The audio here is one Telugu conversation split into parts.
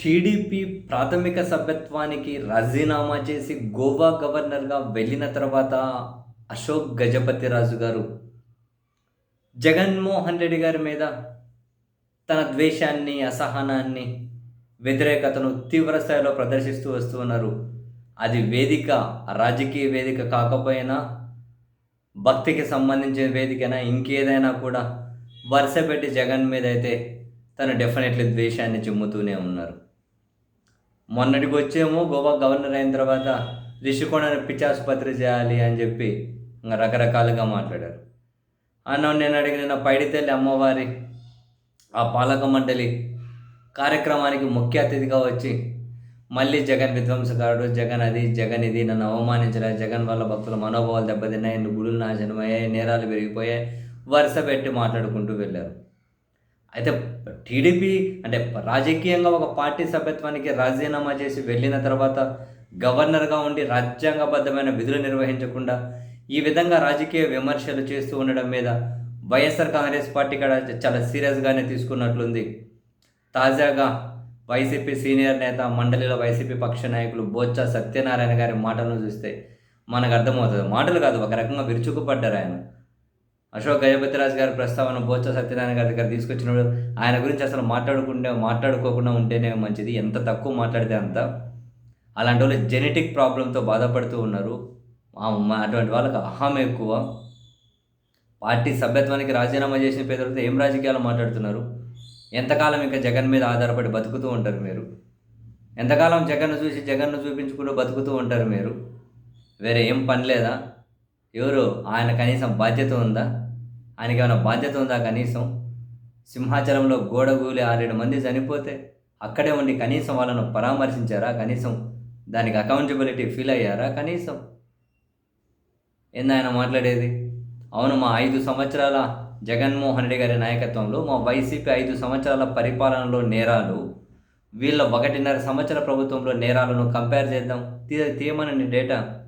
టీడీపీ ప్రాథమిక సభ్యత్వానికి రాజీనామా చేసి గోవా గవర్నర్గా వెళ్ళిన తర్వాత అశోక్ గజపతి రాజు గారు జగన్మోహన్ రెడ్డి గారి మీద తన ద్వేషాన్ని అసహనాన్ని వ్యతిరేకతను తీవ్ర స్థాయిలో ప్రదర్శిస్తూ వస్తూ ఉన్నారు. అది వేదిక రాజకీయ వేదిక కాకపోయినా భక్తికి సంబంధించిన వేదికైనా ఇంకేదైనా కూడా వరుసపెట్టి జగన్ మీద అయితే తను డెఫినెట్లీ ద్వేషాన్ని చిమ్ముతూనే ఉన్నారు. మొన్నటికి వచ్చేమో గోవా గవర్నర్ అయిన తర్వాత రిషికొండని పిచ్చాసుపత్రి చేయాలి అని చెప్పి ఇంకా రకరకాలుగా మాట్లాడారు. అన్న నేను అడిగిన పైడితల్లి అమ్మవారి ఆ పాలక మండలి కార్యక్రమానికి ముఖ్య అతిథిగా వచ్చి మళ్ళీ జగన్ విధ్వంసకారుడు జగన్ అది జగన్ ఇది నన్ను అవమానించలే జగన్ వల్ల భక్తుల మనోభావాలు దెబ్బతిన్నాయి గుడులు నాశనమయ్యాయి నేరాలు పెరిగిపోయాయి వరుస పెట్టి మాట్లాడుకుంటూ వెళ్ళారు. అయితే టీడీపీ అంటే రాజకీయంగా ఒక పార్టీ సభ్యత్వానికి రాజీనామా చేసి వెళ్ళిన తర్వాత గవర్నర్గా ఉండి రాజ్యాంగబద్ధమైన విధులు నిర్వహించకుండా ఈ విధంగా రాజకీయ విమర్శలు చేస్తూ ఉండడం మీద వైఎస్ఆర్ కాంగ్రెస్ పార్టీ కూడా చాలా సీరియస్గానే తీసుకున్నట్లుంది. తాజాగా వైసీపీ సీనియర్ నేత మండలిలో వైసీపీ పక్ష నాయకులు బోత్స సత్యనారాయణ గారి మాటలను చూస్తే మనకు అర్థమవుతుంది. మాటలు కాదు ఒక రకంగా విరుచుకుపడ్డారు ఆయన. అశోక్ గజపతిరాజు గారి ప్రస్తావన బోత్స సత్యనారాయణ గారి దగ్గర తీసుకొచ్చినప్పుడు ఆయన గురించి అసలు మాట్లాడుకుంటే మాట్లాడుకోకుండా ఉంటేనే మంచిది. ఎంత తక్కువ మాట్లాడితే అంత. అలాంటి వాళ్ళు జెనెటిక్ ప్రాబ్లంతో బాధపడుతూ ఉన్నారు. అటువంటి వాళ్ళకి అహం ఎక్కువ. పార్టీ సభ్యత్వానికి రాజీనామా చేసిన పేదలతో ఏం రాజకీయాలు మాట్లాడుతున్నారు? ఎంతకాలం ఇంకా జగన్ మీద ఆధారపడి బతుకుతూ ఉంటారు మీరు? ఎంతకాలం జగన్ను చూసి జగన్ను చూపించుకుంటూ బతుకుతూ ఉంటారు మీరు? వేరే ఏం పని లేదా? ఎవరు? ఆయన కనీసం బాధ్యత ఉందా? ఆయనకి ఏమైనా బాధ్యత ఉందా కనీసం? సింహాచలంలో గోడగూలి ఆరేడు మంది చనిపోతే అక్కడే ఉండి కనీసం వాళ్ళను పరామర్శించారా? కనీసం దానికి అకౌంటబిలిటీ ఫీల్ అయ్యారా? కనీసం. ఏంది ఆయన మాట్లాడేది? అవును మా ఐదు సంవత్సరాల జగన్మోహన్ రెడ్డి గారి నాయకత్వంలో మా వైసీపీ ఐదు సంవత్సరాల పరిపాలనలో నేరాలు వీళ్ళ ఒకటిన్నర సంవత్సర ప్రభుత్వంలో నేరాలను కంపేర్ చేద్దాం. తీ తీయమనండి డేటా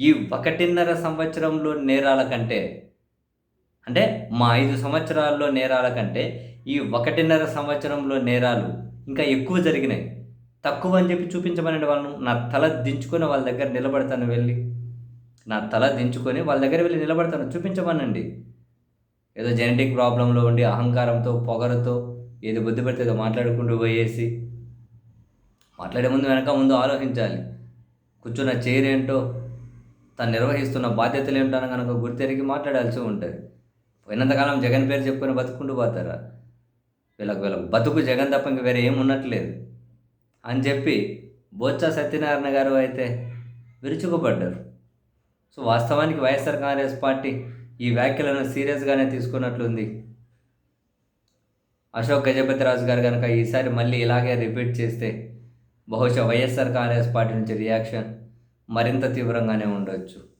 ఈ ఒకటిన్నర సంవత్సరంలో నేరాల కంటే అంటే మా ఐదు సంవత్సరాల్లో నేరాల కంటే ఈ ఒకటిన్నర సంవత్సరంలో నేరాలు ఇంకా ఎక్కువ జరిగినాయి. తక్కువ అని చెప్పి చూపించమనండి వాళ్ళను. నా తల దించుకొని వాళ్ళ దగ్గర నిలబడతాను వెళ్ళి. నా తల దించుకొని వాళ్ళ దగ్గర వెళ్ళి నిలబడతాను. చూపించమనండి. ఏదో జెనెటిక్ ప్రాబ్లంలో ఉండి అహంకారంతో పొగరతో ఏది బుద్ధి పెడితే ఏదో మాట్లాడుకుంటూ పోయేసి మాట్లాడే ముందు వెనక ముందు ఆలోచించాలి. కూర్చున్న చైర్ ఏంటో తను నిర్వహిస్తున్న బాధ్యతలు ఏంటో కనుక గుర్తెరిగి మాట్లాడాల్సి ఉంటుంది. పోయినంతకాలం జగన్ పేరు చెప్పుకొని బతుకుంటూ పోతారా? వీళ్ళకి వీళ్ళకి బతుకు జగన్ తప్ప ఇంక వేరే ఏం ఉన్నట్లేదు. అని చెప్పి బొచ్చ సత్యనారాయణ గారు అయితే విరుచుకుపడ్డారు. సో వాస్తవానికి వైఎస్ఆర్ కాంగ్రెస్ పార్టీ ఈ వ్యాఖ్యలను సీరియస్గానే తీసుకున్నట్లుంది. అశోక్ గజపతి రాజు గారు కనుక ఈసారి మళ్ళీ ఇలాగే రిపీట్ చేస్తే బహుశా వైఎస్ఆర్ కాంగ్రెస్ పార్టీ నుంచి రియాక్షన్ మరింత తీవ్రంగానే ఉండొచ్చు.